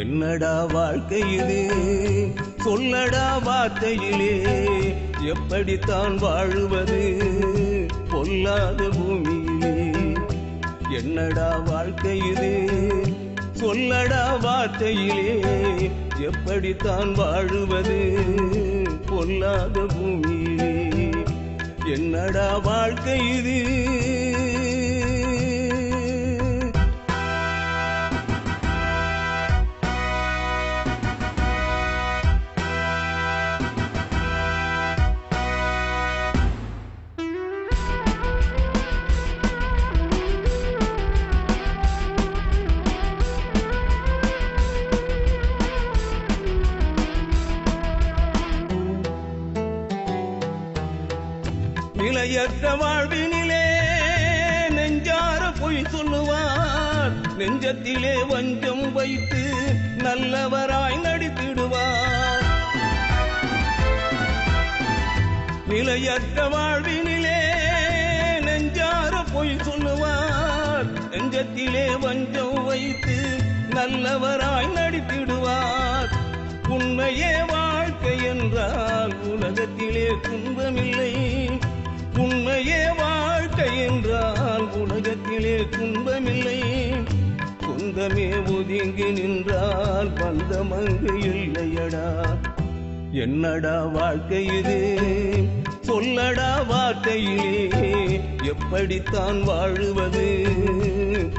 என்னடா வாழ்க்கை இது சொல்லடா வார்த்தையிலே. எப்படித்தான் வாழுவது? பொல்லாத பூமியிலே. என்னடா வாழ்க்கை இது சொல்லடா வார்த்தையிலே. எப்படித்தான் வாழுவது? பொல்லாத பூமியிலே. என்னடா வாழ்க்கை இது நிலையற்ற வாழ்வினிலே நெஞ்சார பொய் சொல்லுவார். நெஞ்சத்திலே வஞ்சம் வைத்து நல்லவராய் நடித்திடுவார். நிலையற்ற வாழ்வினிலே நெஞ்சார பொய் சொல்லுவார். நெஞ்சத்திலே வஞ்சம் வைத்து நல்லவராய் நடித்திடுவார். உண்மையே வாழ்க்கை என்றால் உலகத்திலே துன்பமில்லை. இல்லை குந்தமே ஒதுங்கி நின்றால் பந்தமங்கு இல்லையடா. என்னடா வாழ்க்கை இது? சொல்லடா வாழ்க்கையிலே எப்படித்தான் வாழுவது?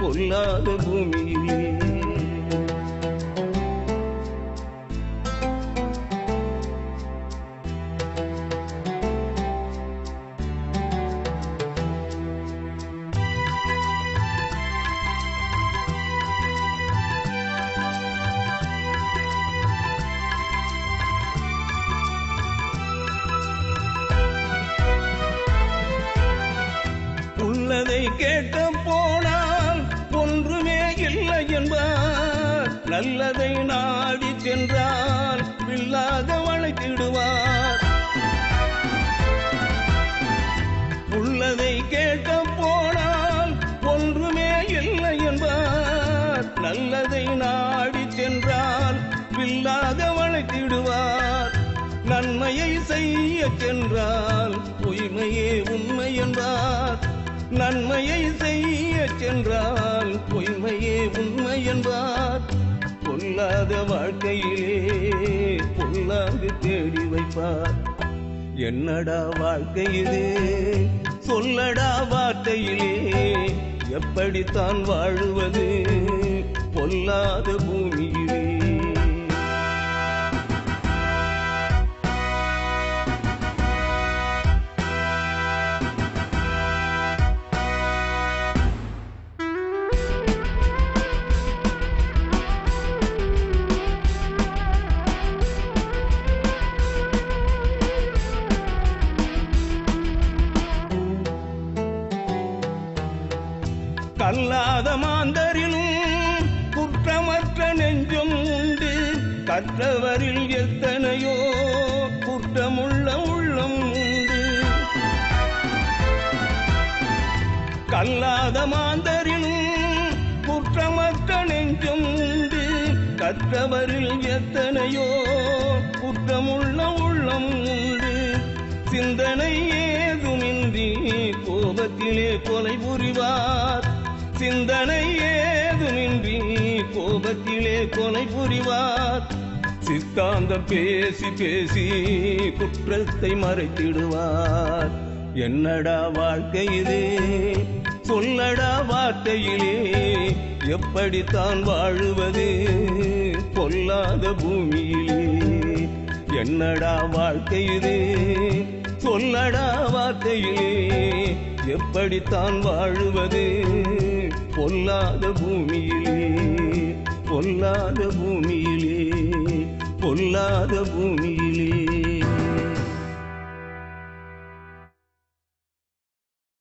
பொல்லாத பூமியிலே. கேட்க போனால் ஒன்றுமே இல்லை என்பார். நல்லதை நாடி சென்றால் வில்லாக வளைத்திடுவார். உள்ளதை கேட்க போனால் ஒன்றுமே இல்லை என்பார். நல்லதை நாடி சென்றால் வில்லாக வளைத்திடுவார். நன்மையை செய்ய சென்றால் பொய்மையே உண்மை என்றார் நன்மையை செய்ய சென்றால் பொய்மையே உண்மை என்பார் பொல்லாத வாழ்க்கையிலே பொல்லாது தேடி வைப்பார். என்னடா வாழ்க்கை இது? சொல்லடா வார்த்தையிலே எப்படித்தான் வாழுவது? பொல்லாத பூமியிலே அல்லாத மாந்தரிலும் குற்றமற்ற நெஞ்சம் உண்டு. கற்றவரில் எத்தனையோ குற்றமுள்ள உள்ளம் உண்டு. கல்லாத மாந்தரிலும் குற்றமற்ற நெஞ்சம் உண்டு. கற்றவரில் எத்தனையோ குற்றமுள்ள உள்ளம் உண்டு. சிந்தனை ஏதுமின்றி கோபத்திலே கொலை புரிவார். சிந்தனை ஏதுமின்றி கோபத்திலே கொலை புரிவார். சித்தாந்தம் பேசி பேசி குற்றத்தை மறைத்திடுவார். என்னடா வாழ்க்கை இது? சொல்லடா வார்த்தையிலே எப்படித்தான் வாழுவது? பொல்லாத பூமியிலே. என்னடா வாழ்க்கை இது? சொல்லடா வார்த்தையிலே எப்படித்தான் வாழுவது? பொல்லாத பூமியிலே பொல்லாத பூமியிலே பொல்லாத பூமி